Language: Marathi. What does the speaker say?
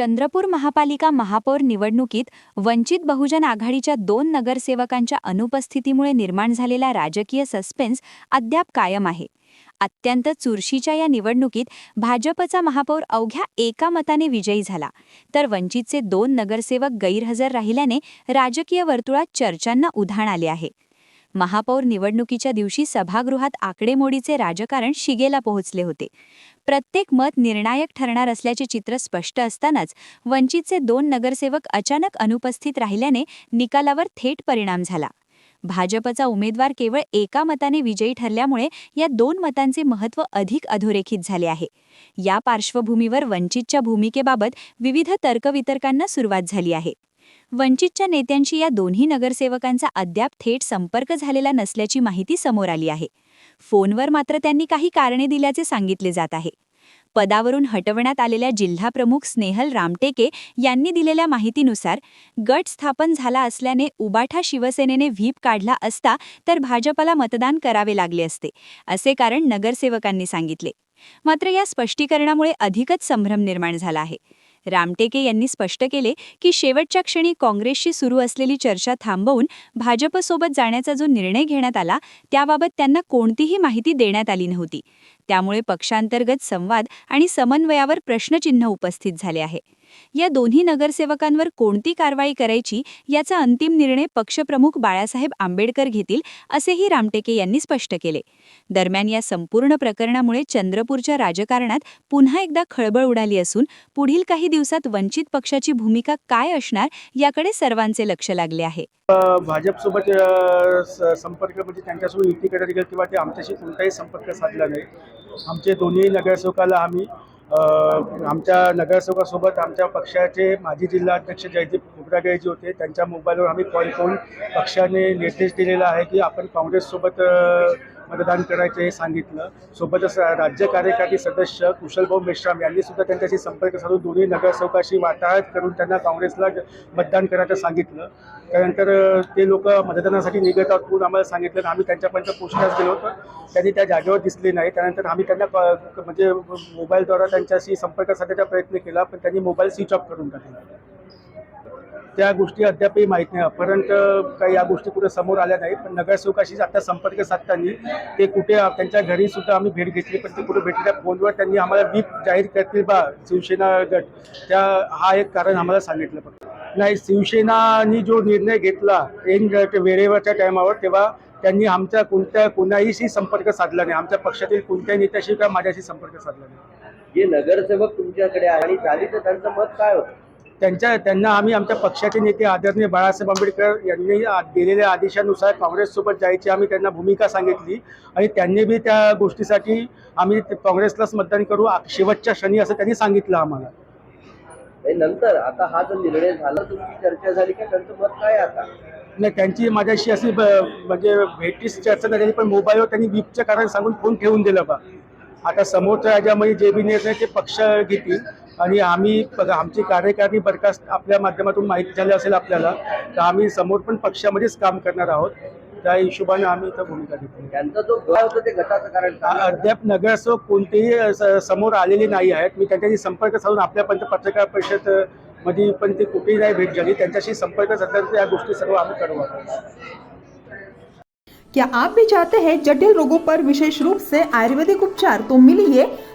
चंद्रपूर महापालिका महापौर निवडणुकीत वंचित बहुजन आघाडीच्या दोन नगरसेवकांच्या अनुपस्थितीमुळे निर्माण झालेला राजकीय सस्पेन्स अद्याप कायम आहे. अत्यंत चुरशीच्या या निवडणुकीत भाजपचा महापौर अवघ्या एका मताने विजयी झाला. तर वंचितचे दोन नगरसेवक गैरहजर राहिल्याने राजकीय वर्तुळात चर्चांना उधाण आले आहे. महापौर निवडणुकीच्या दिवशी सभागृहात आकडेमोडीचे राजकारण शिगेला पोहोचले होते. प्रत्येक मत निर्णायक ठरणार असल्याचे चित्र स्पष्ट असतानाच वंचितचे दोन नगरसेवक अचानक अनुपस्थित राहिल्याने निकालावर थेट परिणाम झाला. भाजपचा उमेदवार केवळ एका मताने विजयी ठरल्यामुळे या दोन मतांचे महत्त्व अधिक अधोरेखित झाले आहे. या पार्श्वभूमीवर वंचितच्या भूमिकेबाबत विविध तर्कवितर्कांना सुरुवात झाली आहे. वंचितच्या नेत्यांशी या दोन्ही नगरसेवकांचा अद्याप थेट संपर्क झालेला नसल्याची माहिती समोर आली आहे. फोनवर मात्र त्यांनी काही कारणे दिल्याचे सांगितले जात आहे. पदावरून हटवण्यात आलेल्या जिल्हाप्रमुख स्नेहल रामटेके यांनी दिलेल्या माहितीनुसार गट स्थापन झाला असल्याने उबाठा शिवसेनेने व्हीप काढला असता तर भाजपला मतदान करावे लागले असते असे कारण नगरसेवकांनी सांगितले. मात्र या स्पष्टीकरणामुळे अधिकच संभ्रम निर्माण झाला आहे. रामटेके यांनी स्पष्ट केले की शेवटच्या क्षणी काँग्रेसशी सुरू असलेली चर्चा थांबवून भाजपसोबत जाण्याचा जो निर्णय घेण्यात आला त्याबाबत त्यांना कोणतीही माहिती देण्यात आली नव्हती. त्यामुळे पक्षांतर्गत संवाद आणि समन्वयावर प्रश्नचिन्ह उपस्थित झाले आहे. या दोन्ही नगरसेवकांवर कोणती कारवाई करायची याचा अंतिम निर्णय पक्षप्रमुख बाळासाहेब आंबेडकर घेतील असेही रामटेके यांनी स्पष्ट केले. दरम्यान या संपूर्ण प्रकरणामुळे चंद्रपूरच्या राजकारणात पुन्हा एकदा खळबळ उडाली असून पुढील काही दिवसात वंचित पक्षाची भूमिका काय असणार याकडे सर्वांचे लक्ष लागले आहे. भाजपसोबत संपर्क म्हणजे त्यांच्यासोबत युती करायला किंवा ते आमच्याशी कोणताही संपर्क साधला नाही. आमचे दोन्ही नगरसेवकाला आम्ही आमच्या नगरसेवकासोबत आमच्या पक्षाचे माजी जिल्हा अध्यक्ष जयदीप खोबरागळे जे होते. त्यांच्या मोबाईलवर आम्ही कॉल करून पक्षाने निर्देश दिलेला आहे की आपण काँग्रेससोबत मतदान करायचे हे सांगितलं. सोबतच राज्य कार्यकारी सदस्य कुशलभाऊ मेश्राम यांनी सुद्धा त्यांच्याशी संपर्क साधून दोन्ही नगरसेवकाशी वाटाघाट करून त्यांना काँग्रेसला मतदान करायचं सांगितलं. त्यानंतर ते लोक मतदानासाठी निघत आहोत म्हणून आम्हाला सांगितलं. आम्ही त्यांच्यापर्यंत पोचण्यास गेलो होतो. त्यांनी त्या जागेवर दिसले नाही. त्यानंतर आम्ही त्यांना म्हणजे मोबाईलद्वारा त्यांच्याशी संपर्क साधण्याचा प्रयत्न केला. पण त्यांनी मोबाईल स्विच ऑफ करून टाकला. त्या गोष्टी अद्यापही माहीत नाही. परंतु काही या गोष्टी कुठे समोर आल्या नाही पण नगरसेवकाशी आता संपर्क साधताना ते कुठे त्यांच्या घरी सुद्धा आम्ही भेट घेतली पण ते कुठे भेटल्या फोनवर त्यांनी आम्हाला वीप जाहीर करतील बा शिवसेना गट. त्या हा एक कारण आम्हाला सांगितलं फक्त. नाही शिवसेनानी जो निर्णय घेतला एन वेळेवरच्या टायमावर तेव्हा त्यांनी आमच्या कोणत्या कोणाहीशी संपर्क साधला नाही. आमच्या पक्षातील कोणत्याही नेत्याशी किंवा माझ्याशी संपर्क साधला नाही. जे नगरसेवक तुमच्याकडे आहे आणि झाली तर त्यांचं मत काय होतं? त्यांच्या त्यांना आम्ही आमच्या पक्षाचे नेते आदरणीय बाळासाहेब आंबेडकर यांनी दिलेल्या आदेशानुसार काँग्रेससोबत जायची आम्ही त्यांना भूमिका सांगितली. आणि त्यांनी बी त्या गोष्टीसाठी आम्ही काँग्रेसलाच मतदान करू शेवटच्या क्षणी असं त्यांनी सांगितलं आम्हाला. नंतर आता हा जो निर्णय झाला तुमची चर्चा झाली का? त्यांचं मत काय आता? नाही त्यांची माझ्याशी अशी म्हणजे भेटीस चर्चा नाही झाली पण मोबाईलवर त्यांनी विपचं कारण सांगून फोन ठेवून दिलं बा. आता समोरच्या राज्यामध्ये जे बी निर्णय ते पक्ष घेतील. आणि आम्ही बघा आमची कार्यकारिणी बरखास्त आपल्या माध्यमातून माहिती झाली असेल आपल्याला तर आम्ही समोर पण पक्षामध्येच काम करणार आहोत त्या हिशोबाने आम्ही इथं भूमिका घेतली त्यांचा जो गळ होतं ते गटाचं कारण? अद्याप नगरसेवक कोणतेही समोर आलेले नाही आहेत मी त्यांच्याशी संपर्क साधून आपल्यापर्यंत पत्रकार परिषदमध्ये पण ते कुठेही नाही भेट झाली त्यांच्याशी संपर्क साधल्यानंतर या गोष्टी सर्व आम्ही करू. क्या आप भी चाहते हैं जटिल रोगों पर विशेष रूप से आयुर्वेदिक उपचार तो मिलिए